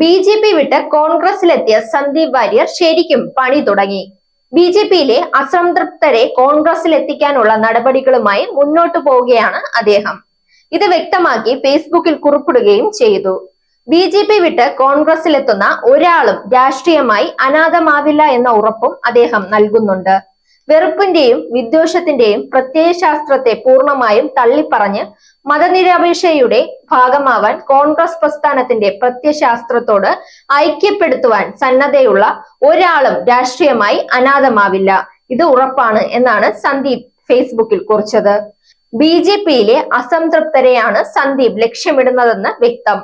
B J P വിട്ട് കോൺഗ്രസിലെത്തിയ സന്ദീപ് വാര്യർ ശരിക്കും പണി തുടങ്ങി. ബി ജെ പിയിലെ അസംതൃപ്തരെ കോൺഗ്രസിലെത്തിക്കാനുള്ള നടപടികളുമായി മുന്നോട്ടു പോവുകയാണ് അദ്ദേഹം. ഇത് വ്യക്തമാക്കി ഫേസ്ബുക്കിൽ കുറിപ്പിടുകയും ചെയ്തു. ബി ജെ പി വിട്ട് കോൺഗ്രസിലെത്തുന്ന ഒരാളും രാഷ്ട്രീയമായി അനാഥമാവില്ല എന്ന ഉറപ്പും അദ്ദേഹം നൽകുന്നുണ്ട്. വെറുപ്പിന്റെയും വിദ്വേഷത്തിന്റെയും പ്രത്യയശാസ്ത്രത്തെ പൂർണമായും തള്ളിപ്പറഞ്ഞ് മതനിരപേക്ഷയുടെ ഭാഗമാവാൻ കോൺഗ്രസ് പ്രസ്ഥാനത്തിന്റെ പ്രത്യയശാസ്ത്രത്തോട് ഐക്യപ്പെടുത്തുവാൻ സന്നദ്ധയുള്ള ഒരാളും രാഷ്ട്രീയമായി അനാഥമാവില്ല. ഇത് ഉറപ്പാണ് എന്നാണ് സന്ദീപ് ഫേസ്ബുക്കിൽ കുറിച്ചത്. ബി ജെ പിയിലെ അസംതൃപ്തരെയാണ് സന്ദീപ് ലക്ഷ്യമിടുന്നതെന്ന് വ്യക്തം.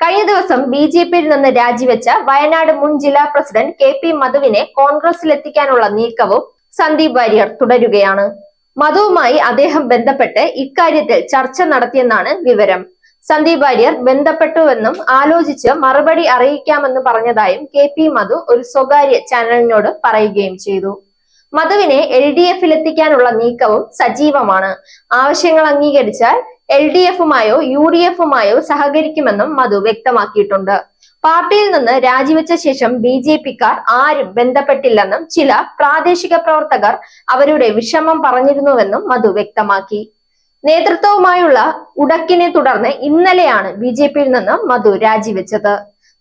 കഴിഞ്ഞ ദിവസം ബി ജെ പിയിൽ നിന്ന് രാജിവെച്ച വയനാട് മുൻ ജില്ലാ പ്രസിഡന്റ് കെ പി മധുവിനെ കോൺഗ്രസിലെത്തിക്കാനുള്ള നീക്കവും സന്ദീപ് വാര്യർ തുടരുകയാണ്. മധുവുമായി അദ്ദേഹം ബന്ധപ്പെട്ട് ഇക്കാര്യത്തിൽ ചർച്ച നടത്തിയെന്നാണ് വിവരം. സന്ദീപ് വാര്യർ ബന്ധപ്പെട്ടുവെന്നും ആലോചിച്ച് മറുപടി അറിയിക്കാമെന്ന് പറഞ്ഞതായും കെ പി മധു ഒരു സ്വകാര്യ ചാനലിനോട് പറയുകയും ചെയ്തു. മധുവിനെ എൽ ഡി എഫിലെത്തിക്കാനുള്ള നീക്കവും സജീവമാണ്. ആവശ്യങ്ങൾ അംഗീകരിച്ചാൽ എൽ ഡി എഫുമായോ യു ഡി എഫുമായോ സഹകരിക്കുമെന്നും മധു വ്യക്തമാക്കിയിട്ടുണ്ട്. പാർട്ടിയിൽ നിന്ന് രാജിവെച്ച ശേഷം ബി ജെ പിക്കാർ ആരും ബന്ധപ്പെട്ടില്ലെന്നും ചില പ്രാദേശിക പ്രവർത്തകർ അവരുടെ വിഷമം പറഞ്ഞിരുന്നുവെന്നും മധു വ്യക്തമാക്കി. നേതൃത്വവുമായുള്ള ഉടക്കിനെ തുടർന്ന് ഇന്നലെയാണ് ബി ജെ പിയിൽ നിന്ന് മധു രാജിവെച്ചത്.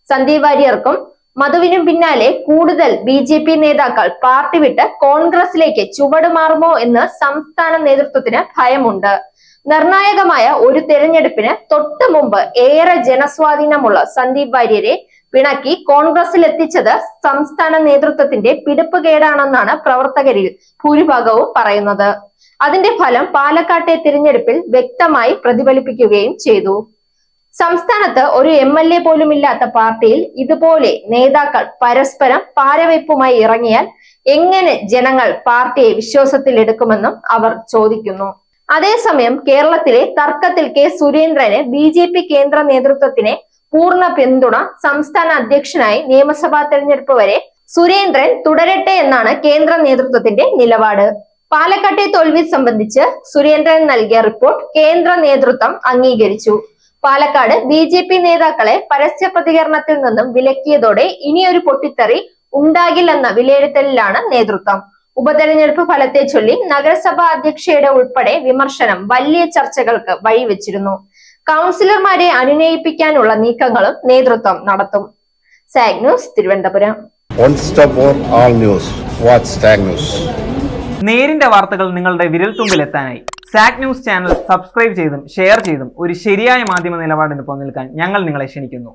സന്ദീപ് വാര്യർക്കും മധുവിനും പിന്നാലെ കൂടുതൽ ബി ജെ പി നേതാക്കൾ പാർട്ടി വിട്ട് കോൺഗ്രസിലേക്ക് ചുവടുമാറുമോ എന്ന് സംസ്ഥാന നേതൃത്വത്തിന് ഭയമുണ്ട്. നിർണായകമായ ഒരു തെരഞ്ഞെടുപ്പിന് തൊട്ടു മുമ്പ് ഏറെ ജനസ്വാധീനമുള്ള സന്ദീപ് വാര്യരെ പിണക്കി കോൺഗ്രസിൽ എത്തിച്ചത് സംസ്ഥാന നേതൃത്വത്തിന്റെ പിടിപ്പുകേടാണെന്നാണ് പ്രവർത്തകരിൽ ഭൂരിഭാഗവും പറയുന്നത്. അതിന്റെ ഫലം പാലക്കാട്ടെ തിരഞ്ഞെടുപ്പിൽ വ്യക്തമായി പ്രതിഫലിപ്പിക്കുകയും ചെയ്തു. സംസ്ഥാനത്ത് ഒരു എം എൽ എ പോലും ഇല്ലാത്ത പാർട്ടിയിൽ ഇതുപോലെ നേതാക്കൾ പരസ്പരം പാരവയ്പുമായി ഇറങ്ങിയാൽ എങ്ങനെ ജനങ്ങൾ പാർട്ടിയെ വിശ്വാസത്തിൽ എടുക്കുമെന്നും അവർ ചോദിക്കുന്നു. അതേസമയം കേരളത്തിലെ തർക്കത്തിൽ കെ സുരേന്ദ്രന് ബി ജെ പി കേന്ദ്ര നേതൃത്വത്തിന് പൂർണ പിന്തുണ സംസ്ഥാന അധ്യക്ഷനായി നിയമസഭാ തെരഞ്ഞെടുപ്പ് വരെ സുരേന്ദ്രൻ തുടരട്ടെ എന്നാണ് കേന്ദ്ര നേതൃത്വത്തിന്റെ നിലപാട്. പാലക്കാട്ടെ തോൽവി സംബന്ധിച്ച് സുരേന്ദ്രൻ നൽകിയ റിപ്പോർട്ട് കേന്ദ്ര നേതൃത്വം അംഗീകരിച്ചു. പാലക്കാട് ബി ജെ പി നേതാക്കളെ പരസ്യ പ്രതികരണത്തിൽ നിന്നും വിലക്കിയതോടെ ഇനിയൊരു പൊട്ടിത്തെറി ഉണ്ടാകില്ലെന്ന വിലയിരുത്തലിലാണ് നേതൃത്വം. ഉപതെരഞ്ഞെടുപ്പ് ഫലത്തെ ചൊല്ലി നഗരസഭാ അധ്യക്ഷയുടെ ഉൾപ്പെടെ വിമർശനം വലിയ ചർച്ചകൾക്ക് വഴിവെച്ചിരുന്നു കൗൺസിലർമാരെ അനുനയിപ്പിക്കാനുള്ള നീക്കങ്ങളും നേതൃത്വം നടത്തും. സാഗ് ന്യൂസ് തിരുവനന്തപുരം. നേരിന്റെ വാർത്തകൾ നിങ്ങളുടെ വിരൽത്തുമ്പിലെത്താനായി. സാഗ് ന്യൂസ് ചാനൽ സബ്സ്ക്രൈബ് ചെയ്തും ഷെയർ ചെയ്തും ഒരു ശരിയായ മാധ്യമ നിലപാടിന് പോകാൻ ഞങ്ങൾ നിങ്ങളെ ക്ഷണിക്കുന്നു.